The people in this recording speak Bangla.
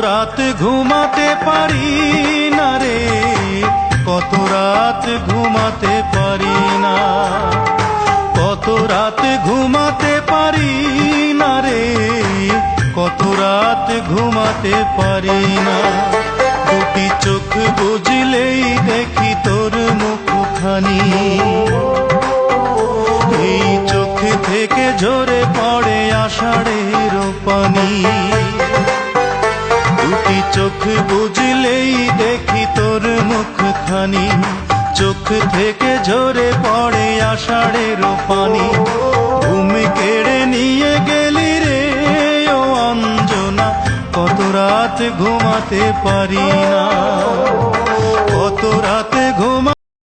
রাত ঘুমাতে পারি না রে, কত রাত ঘুমাতে পারি না। কত রাত ঘুমাতে পারি না রে, কত রাত ঘুমাতে পারি না। দুটি চোখ বুঝলেই দেখি তোর মুখখানি। এই চোখ থেকে ঝরে পড়ে চোখ বুঝলেই দেখি তোর মুখখানি। চোখ থেকে ঝরে পড়ে আষাঢ়ের পানি ঘুম কেড়ে নিয়ে গেলি রে, ও অঞ্জনা, কত রাত ঘুমাতে পারি না। কত রাতে ঘুমা